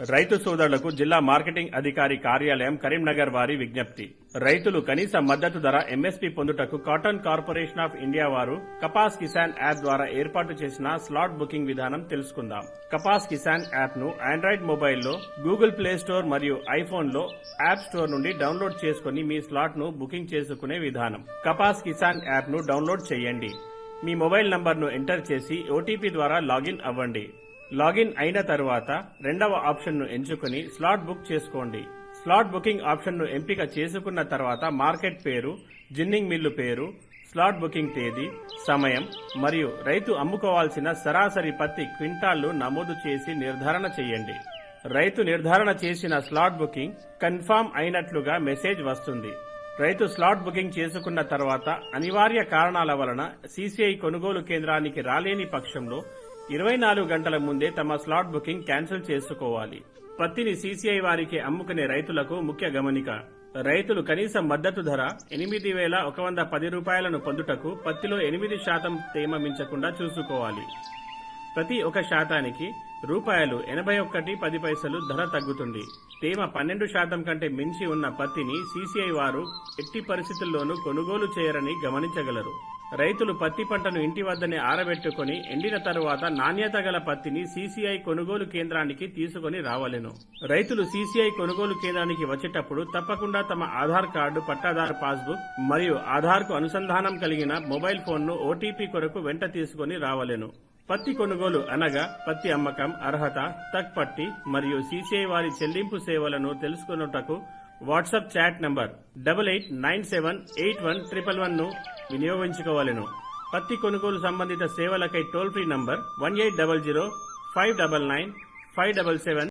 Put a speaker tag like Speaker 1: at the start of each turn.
Speaker 1: రైతు సోదరులకు జిల్లా మార్కెటింగ్ అధికారి కార్యాలయం కరీంనగర్ వారి విజ్ఞప్తి. రైతులు కనీస మద్దతు ధర ఎంఎస్పీ పొందుటకు కాటన్ కార్పొరేషన్ ఆఫ్ ఇండియా వారు కపాస్ కిసాన్ యాప్ ద్వారా ఏర్పాటు చేసిన స్లాట్ బుకింగ్ విధానం తెలుసుకుందాం. కపాస్ కిసాన్ యాప్ను ఆండ్రాయిడ్ మొబైల్లో గూగుల్ ప్లే స్టోర్ మరియు ఐఫోన్లో యాప్ స్టోర్ నుండి డౌన్లోడ్ చేసుకుని మీ స్లాట్ను బుకింగ్ చేసుకునే విధానం. కపాస్ కిసాన్ యాప్ను డౌన్లోడ్ చేయండి. మీ మొబైల్ నంబర్ను ఎంటర్ చేసి ఓటీపీ ద్వారా లాగిన్ అవ్వండి. లాగిన్ అయిన తరువాత రెండవ ఆప్షన్ను ఎంచుకుని స్లాట్ బుక్ చేసుకోండి. స్లాట్ బుకింగ్ ఆప్షన్ను ఎంపిక చేసుకున్న తర్వాత మార్కెట్ పేరు జిన్నింగ్ మిల్లు పేరు స్లాట్ బుకింగ్ తేదీ సమయం మరియు రైతు అమ్ముకోవాల్సిన సరాసరి పత్తి క్వింటాళ్ళు నమోదు చేసి నిర్ధారణ చేయండి. రైతు నిర్ధారణ చేసిన స్లాట్ బుకింగ్ కన్ఫామ్ అయినట్లుగా మెసేజ్ వస్తుంది. రైతు స్లాట్ బుకింగ్ చేసుకున్న తర్వాత అనివార్య కారణాల వలన సీసీఐ కొనుగోలు కేంద్రానికి రాలేని పక్షంలో ఇరవై నాలుగు గంటల ముందే తమ స్లాట్ బుకింగ్ క్యాన్సిల్ చేసుకోవాలి. పత్తిని సీసీఐ వారికి అమ్ముకునే రైతులకు ముఖ్య గమనిక. రైతులు కనీస మద్దతు ధర ఎనిమిది వేల ఒక వంద పది రూపాయలను పొందుటకు పత్తిలో ఎనిమిది శాతం తేమ మించకుండా చూసుకోవాలి. ప్రతి ఒక శాతానికి రూపాయలు ఎనభై ఒక్కటి పది పైసలు ధర తగ్గుతుంది. తేమ పన్నెండు శాతం కంటే మించి ఉన్న పత్తిని సీసీఐ వారు ఎట్టి పరిస్థితుల్లోనూ కొనుగోలు చేయరని గమనించగలరు. రైతులు పత్తి పంటను ఇంటి వద్దనే ఆరబెట్టుకుని ఎండిన తరువాత నాణ్యత గల పత్తిని సీసీఐ కొనుగోలు కేంద్రానికి తీసుకుని రావలెను. రైతులు సీసీఐ కొనుగోలు కేంద్రానికి వచ్చేటప్పుడు తప్పకుండా తమ ఆధార్ కార్డు పట్టాదారు పాస్బుక్ మరియు ఆధార్కు అనుసంధానం కలిగిన మొబైల్ ఫోన్ను ఓటీపీ కొరకు వెంట తీసుకుని రావలెను. పత్తి కొనుగోలు అనగా పత్తి అమ్మకం అర్హత తక్పట్టి మరియు సీసీఐ వారి చెల్లింపు సేవలను తెలుసుకున్నటకు WhatsApp chat number double eight nine seven eight one triple వన్ను వినియోగించుకోవాలను. పత్తి కొనుగోలు సంబంధిత సేవలకై toll free number one eight double zero five double nine five double seven